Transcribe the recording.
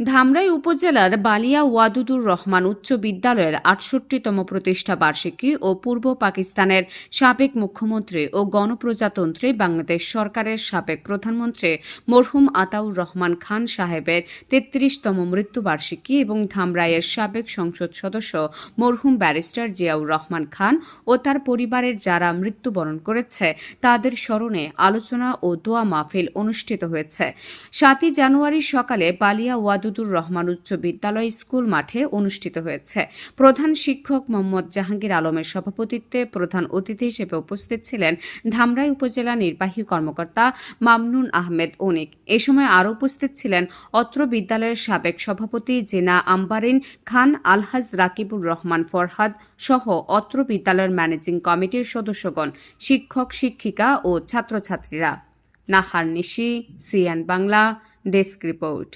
ধামরাই উপজেলার বালিয়া ওয়াদুদুর রহমান উচ্চ বিদ্যালয়ের আটষট্টিতম প্রতিষ্ঠা বার্ষিকী ও পূর্ব পাকিস্তানের সাবেক মুখ্যমন্ত্রী ও গণপ্রজাতন্ত্রী বাংলাদেশ সরকারের সাবেক প্রধানমন্ত্রী মরহুম আতাউর রহমান খান সাহেবের তেত্রিশতম মৃত্যুবার্ষিকী এবং ধামরাইয়ের সাবেক সংসদ সদস্য মরহুম ব্যারিস্টার জিয়াউর রহমান খান ও তার পরিবারের যারা মৃত্যুবরণ করেছে, তাদের স্মরণে আলোচনা ও দোয়া মাহফিল অনুষ্ঠিত হয়েছে। সাতই জানুয়ারি সকালে বালিয়া ওয়াদুদুর রহমান উচ্চ বিদ্যালয় স্কুল মাঠে অনুষ্ঠিত হয়েছে। প্রধান শিক্ষক মোহাম্মদ জাহাঙ্গীর আলমের সভাপতিত্বে প্রধান অতিথি হিসেবে উপস্থিত ছিলেন ধামরাই উপজেলা নির্বাহী কর্মকর্তা মামনুন আহমেদ অনিক। এ সময় আরও উপস্থিত ছিলেন অত্র বিদ্যালয়ের সাবেক সভাপতি জেনা আম্বারিন খান, আলহাজ রাকিবুর রহমান ফরহাদ সহ অত্র বিদ্যালয়ের ম্যানেজিং কমিটির সদস্যগণ, শিক্ষক, শিক্ষিকা ও ছাত্রছাত্রীরা। Nahar Nishi, CN Bangla, desk report.